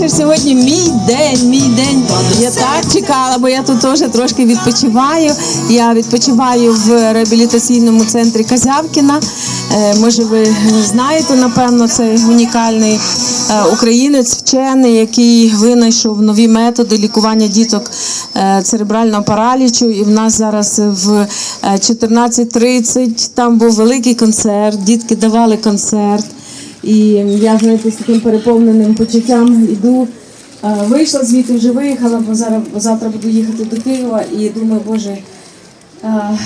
вечір сьогодні мій день, мій день. Я так чекала, бо я тут теж трошки відпочиваю. Я відпочиваю в реабілітаційному центрі Казявкіна. Е, Може, ви знаєте, напевно, цей унікальний е, українець, вчений, який винайшов нові методи лікування діток е, церебрального паралічу. І в нас зараз в е, 14.30 там був великий концерт. Дітки давали концерт. І я знаєте, з таким переповненим почуттям йду. Вийшла звідти, вже виїхала, бо зараз бо завтра буду їхати до Києва і думаю, Боже,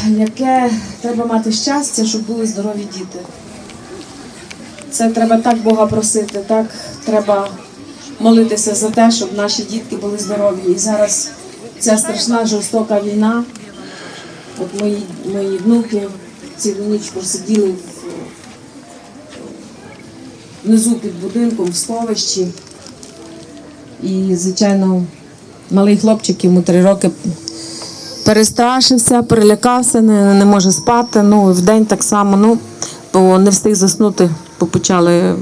яке треба мати щастя, щоб були здорові діти. Це треба так Бога просити, так треба молитися за те, щоб наші дітки були здорові. І зараз ця страшна жорстока війна. От мої, мої внуки цілу ніч просиділи внизу під будинком в сховищі. І, звичайно, малий хлопчик йому три роки перестрашився, перелякався, не, не може спати. Ну, і вдень так само, ну, бо не встиг заснути, бо почали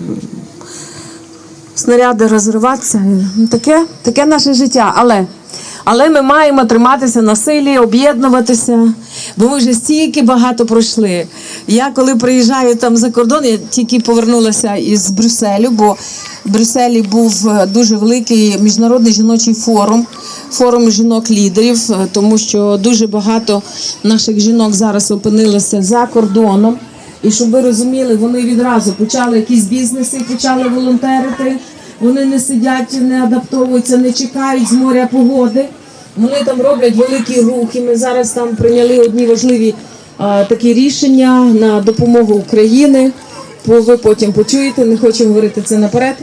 снаряди розриватися. Таке, таке наше життя. Але, але ми маємо триматися на силі, об'єднуватися, бо ми вже стільки багато пройшли. Я коли приїжджаю там за кордон, я тільки повернулася із Брюсселю, бо в Брюсселі був е, дуже великий міжнародний жіночий форум, форум жінок-лідерів, е, тому що дуже багато наших жінок зараз опинилося за кордоном. І щоб ви розуміли, вони відразу почали якісь бізнеси, почали волонтерити. Вони не сидять, не адаптовуються, не чекають з моря погоди. Вони там роблять великі рухи. Ми зараз там прийняли одні важливі а, такі рішення на допомогу України. Ви потім почуєте, не хочу говорити це наперед.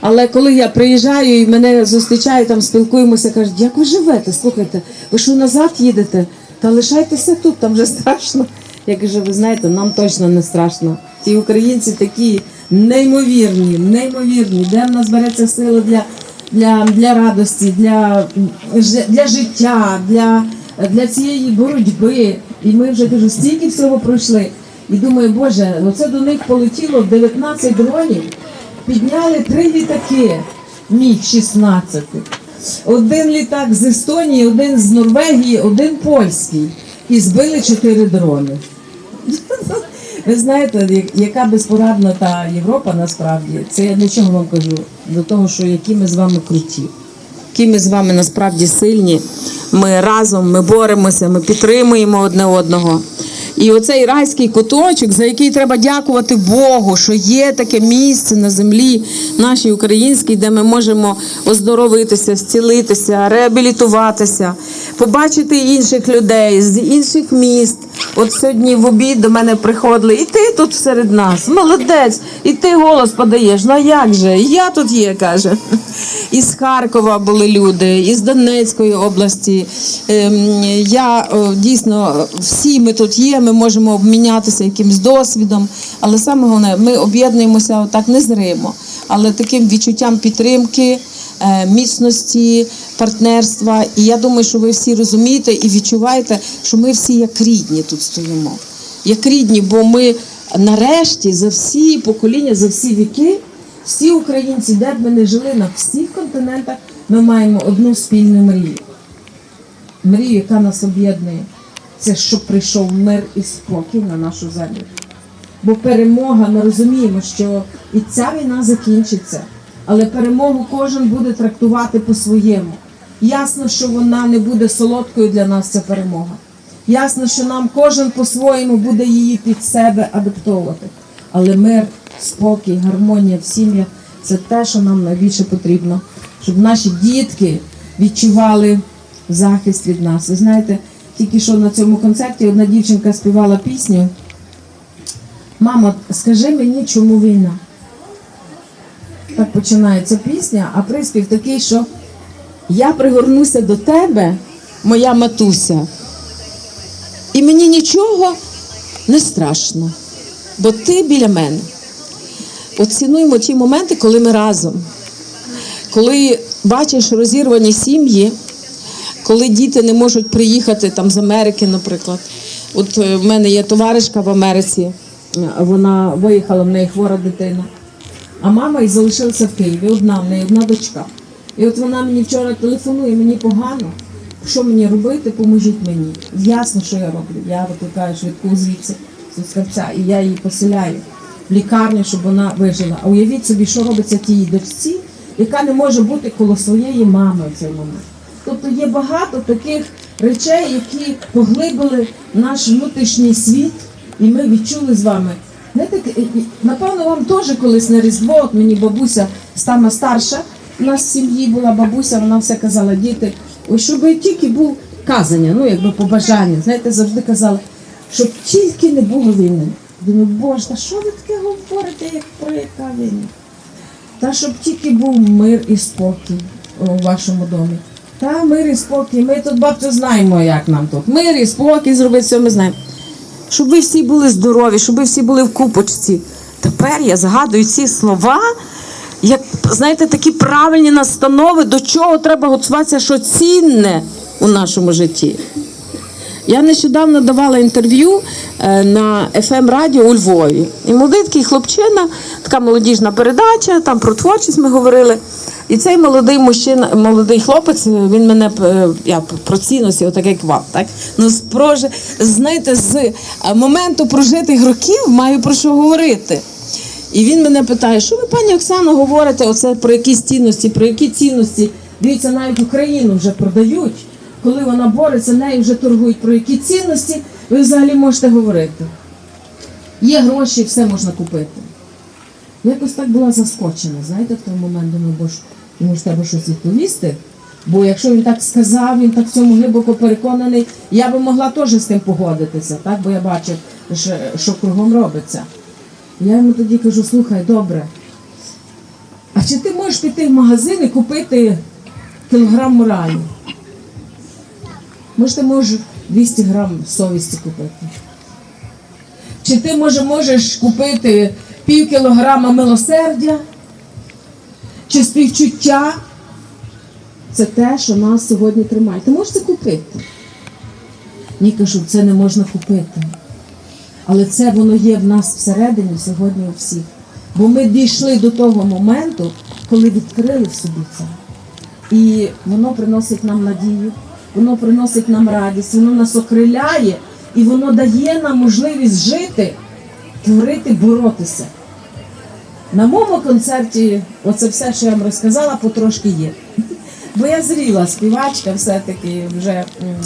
Але коли я приїжджаю і мене зустрічають, там спілкуємося, кажуть, як ви живете? Слухайте, ви що назад їдете? Та лишайтеся тут, там вже страшно. Я кажу, ви знаєте, нам точно не страшно. Ті українці такі неймовірні, неймовірні. Де в нас береться сила для, для, для радості, для, для життя, для, для цієї боротьби. І ми вже кажу, стільки всього пройшли. І думаю, Боже, оце до них полетіло 19 дронів, підняли три літаки, міг 16. Один літак з Естонії, один з Норвегії, один польський. І збили чотири дрони. Ви знаєте, як- яка безпорадна та Європа насправді, це я для чого вам кажу? До того, що які ми з вами круті, які ми з вами насправді сильні. Ми разом, ми боремося, ми підтримуємо одне одного. І оцей райський куточок, за який треба дякувати Богу, що є таке місце на землі нашій українській, де ми можемо оздоровитися, зцілитися, реабілітуватися, побачити інших людей з інших міст. От сьогодні в обід до мене приходили, і ти тут серед нас, молодець, і ти голос подаєш. Ну а як же? Я тут є, каже. Із Харкова були люди, із Донецької області. Ем, Я дійсно всі ми тут є, ми можемо обмінятися якимсь досвідом, але саме головне, ми об'єднуємося отак незримо, але таким відчуттям підтримки. е, Міцності, партнерства, і я думаю, що ви всі розумієте і відчуваєте, що ми всі як рідні тут стоїмо. Як рідні, бо ми нарешті за всі покоління, за всі віки, всі українці, де б ми не жили на всіх континентах, ми маємо одну спільну мрію. Мрію, яка нас об'єднує. Це щоб прийшов мир і спокій на нашу землю. Бо перемога, ми розуміємо, що і ця війна закінчиться, але перемогу кожен буде трактувати по-своєму. Ясно, що вона не буде солодкою для нас, ця перемога. Ясно, що нам кожен по-своєму буде її під себе адаптовувати. Але мир, спокій, гармонія в сім'ях це те, що нам найбільше потрібно, щоб наші дітки відчували захист від нас. Ви знаєте, тільки що на цьому концерті одна дівчинка співала пісню. Мамо, скажи мені, чому війна? Так починається пісня, а приспів такий, що я пригорнуся до тебе, моя матуся, і мені нічого не страшно, бо ти біля мене. Оцінуємо ті моменти, коли ми разом, коли бачиш розірвані сім'ї, коли діти не можуть приїхати там з Америки, наприклад. От е, в мене є товаришка в Америці, е, вона виїхала, в неї хвора дитина. А мама і залишилася в Києві, одна, в неї одна дочка. І от вона мені вчора телефонує, мені погано. Що мені робити, поможіть мені. Ясно, що я роблю. Я викликаю швидку звідси з скавця, і я її поселяю в лікарню, щоб вона вижила. А уявіть собі, що робиться тій дочці, яка не може бути коло своєї мами в цей момент. Тобто є багато таких речей, які поглибили наш внутрішній світ, і ми відчули з вами. Знаєте, напевно, вам теж колись на Різдво, от мені бабуся стама старша, у нас в сім'ї була бабуся, вона все казала, діти, ось щоб тільки був казання, ну якби побажання. Знаєте, завжди казала, щоб тільки не було війни. Думаю, боже, та що ви таке говорите, як про яка війна? Та щоб тільки був мир і спокій у вашому домі. Та мир і спокій. Ми тут бабцю знаємо, як нам тут. Мир і спокій зробити, все ми знаємо. Щоб ви всі були здорові, щоб ви всі були в купочці. Тепер я згадую ці слова, як знаєте, такі правильні настанови, до чого треба готуватися, що цінне у нашому житті. Я нещодавно давала інтерв'ю е, на fm радіо у Львові. І молодий такий хлопчина, така молодіжна передача, там про творчість ми говорили. І цей молодий мужчина, молодий хлопець, він мене е, я про цінності, отак як вам. Так? Ну, з прожи, знаєте, з е, моменту прожитих років маю про що говорити. І він мене питає, що ви, пані Оксано, говорите оце про якісь цінності, про які цінності? Дивіться, навіть Україну вже продають. Коли вона бореться, нею вже торгують. Про які цінності ви взагалі можете говорити? Є гроші, все можна купити. Якось так була заскочена, знаєте, в той момент думаю, бо йому ж треба щось відповісти. Бо якщо він так сказав, він так в цьому глибоко переконаний, я би могла теж з тим погодитися, так? бо я бачу, що, що кругом робиться. Я йому тоді кажу, слухай, добре. А чи ти можеш піти в магазин і купити кілограм моралі? Може, ти можеш 200 грам совісті купити? Чи ти може можеш купити пів кілограма милосердя? Чи співчуття? Це те, що нас сьогодні тримає. Ти можеш це купити? Ні, кажу, це не можна купити. Але це воно є в нас всередині сьогодні у всіх. Бо ми дійшли до того моменту, коли відкрили собі це. І воно приносить нам надію, воно приносить нам радість, воно нас окриляє і воно дає нам можливість жити, творити, боротися. На моєму концерті, оце все, що я вам розказала, потрошки є. Бо я зріла співачка, все-таки вже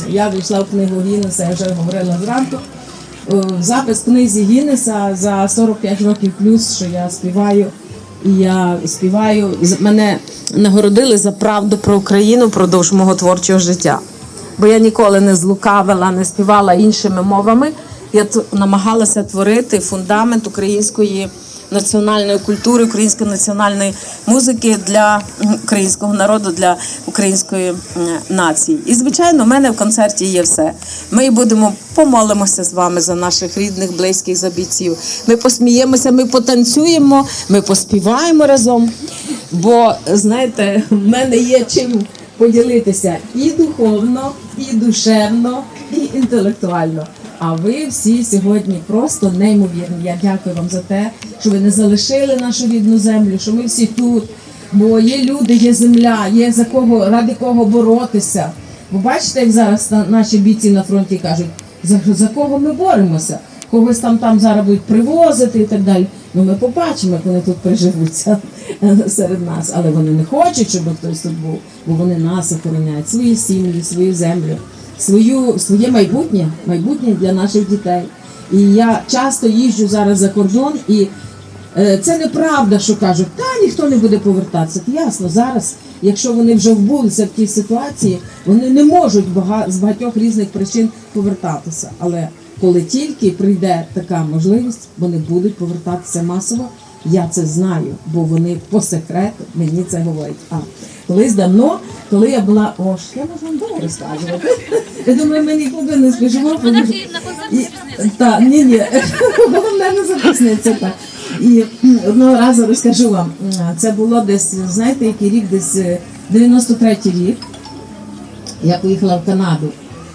я вийшла в книгу Гіннеса, я вже говорила зранку. Запис книзі Гіннеса за 45 років плюс, що я співаю. І я співаю. Мене нагородили за правду про Україну впродовж мого творчого життя. Бо я ніколи не злукавила, не співала іншими мовами. Я намагалася творити фундамент української національної культури, української національної музики для українського народу, для української нації. І звичайно, в мене в концерті є все. Ми будемо помолимося з вами за наших рідних, близьких за бійців. Ми посміємося, ми потанцюємо, ми поспіваємо разом. Бо знаєте, в мене є чим поділитися і духовно, і душевно, і інтелектуально. А ви всі сьогодні просто неймовірні. Я дякую вам за те, що ви не залишили нашу рідну землю, що ми всі тут. Бо є люди, є земля, є за кого ради кого боротися. Бо бачите, як зараз на- наші бійці на фронті кажуть, за, за кого ми боремося? Когось там там зараз будуть привозити і так далі. Ну ми побачимо, як вони тут приживуться серед нас. Але вони не хочуть, щоб хтось тут був, бо вони нас охороняють, свої сім'ї, свою землю, свою, своє майбутнє, майбутнє для наших дітей. І я часто їжджу зараз за кордон і Е, Це неправда, що кажуть, та ніхто не буде повертатися. Ясно, зараз, якщо вони вже вбулися в тій ситуації, вони не можуть бага- з багатьох різних причин повертатися. Але коли тільки прийде така можливість, вони будуть повертатися масово. Я це знаю, бо вони по секрету мені це говорять. А колись давно, коли я була, о, я можу вам довго розказувати. Я думаю, ми нікуди не спішимо. на фі- на концерт І- не запізниться. Так, ні, ні, головне не запісниться так. І одного разу розкажу вам, це було десь, знаєте, який рік, десь е, 93-й рік. Я поїхала в Канаду.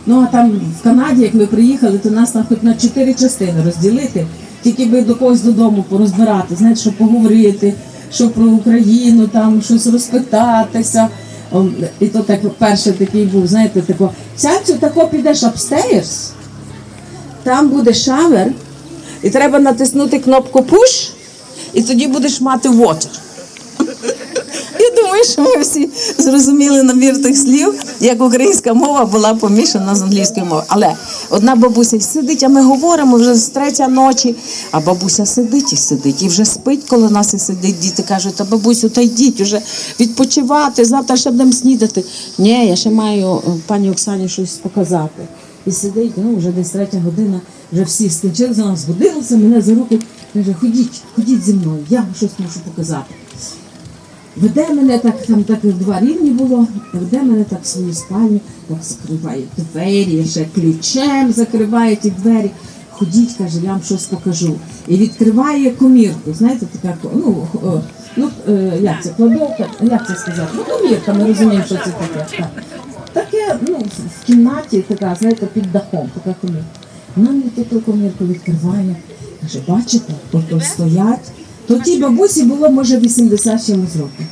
Ну а там в Канаді, як ми приїхали, то нас там хоч на чотири частини розділити, тільки би до когось додому порозбирати, знаєте, щоб поговорити, що про Україну, там щось розпитатися. І то так перший такий був, знаєте, тако, сядь, тако підеш upstairs, там буде шавер, і треба натиснути кнопку push, і тоді будеш мати water. Що ми всі зрозуміли набір тих слів, як українська мова була помішана з англійською мовою. Але одна бабуся сидить, а ми говоримо вже з третя ночі. А бабуся сидить і сидить, і вже спить коло нас і сидить. Діти кажуть, та бабусю, та йдіть уже відпочивати, завтра ще будемо снідати. Ні, я ще маю е, пані Оксані щось показати. І сидить, ну вже десь третя година, вже всі скінчили за нас, збудилися, мене за руку. Каже, ходіть, ходіть зі мною, я вам щось можу показати. Веде мене так, там так два рівні було, веде мене так в свою спальню, так закриває двері, ще ключем закриває ті двері. Ходіть, каже, я вам щось покажу. І відкриває комірку. Знаєте, така ну, е, ну е, як це, кладовка, як це сказати? Ну, комірка, ми розуміємо, що це таке. Так. Таке, ну, в кімнаті така, знаєте, під дахом, така комірка. Вона мені таку комірку відкриває. Каже, бачите, ото стоять. То тій бабусі було, може, 80 чимось років.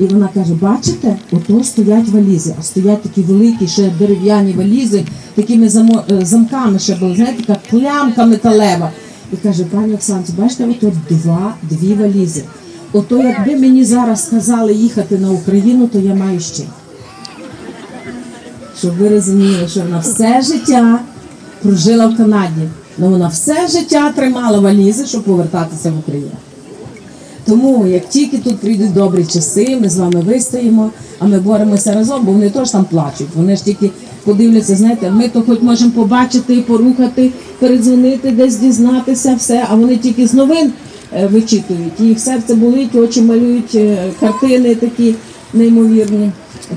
І вона каже: бачите, ото стоять валізи, а стоять такі великі, ще дерев'яні валізи, такими замо- е, замками ще були, знаєте, така клямка металева. І каже, пані Оксанці, бачите, ото два, дві валізи. Ото якби мені зараз сказали їхати на Україну, то я маю ще. Щоб ви розуміли, що вона все життя прожила в Канаді. але вона все життя тримала валізи, щоб повертатися в Україну. Тому як тільки тут прийдуть добрі часи, ми з вами вистоїмо, а ми боремося разом, бо вони теж там плачуть. Вони ж тільки подивляться, знаєте, ми то хоч можемо побачити, порухати, передзвонити, десь дізнатися, все, а вони тільки з новин е, вичитують. Їх серце болить, очі малюють е, картини такі неймовірні.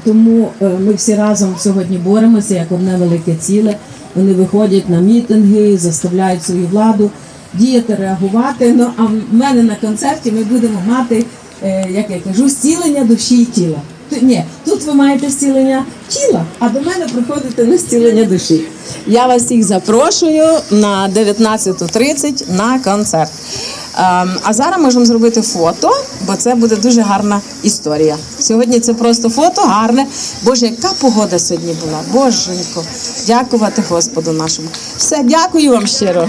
Тому е, ми всі разом сьогодні боремося як одне велике ціле. Вони виходять на мітинги, заставляють свою владу діяти, реагувати. Ну а в мене на концерті ми будемо мати, е, як я кажу, зцілення душі і тіла. Т- Ні, тут ви маєте зцілення тіла, а до мене приходите на зцілення душі. Я вас всіх запрошую на 19.30 на концерт. Ем, А зараз можемо зробити фото, бо це буде дуже гарна історія. Сьогодні це просто фото гарне. Боже, яка погода сьогодні була? Боженько, дякувати Господу нашому. Все, дякую вам щиро.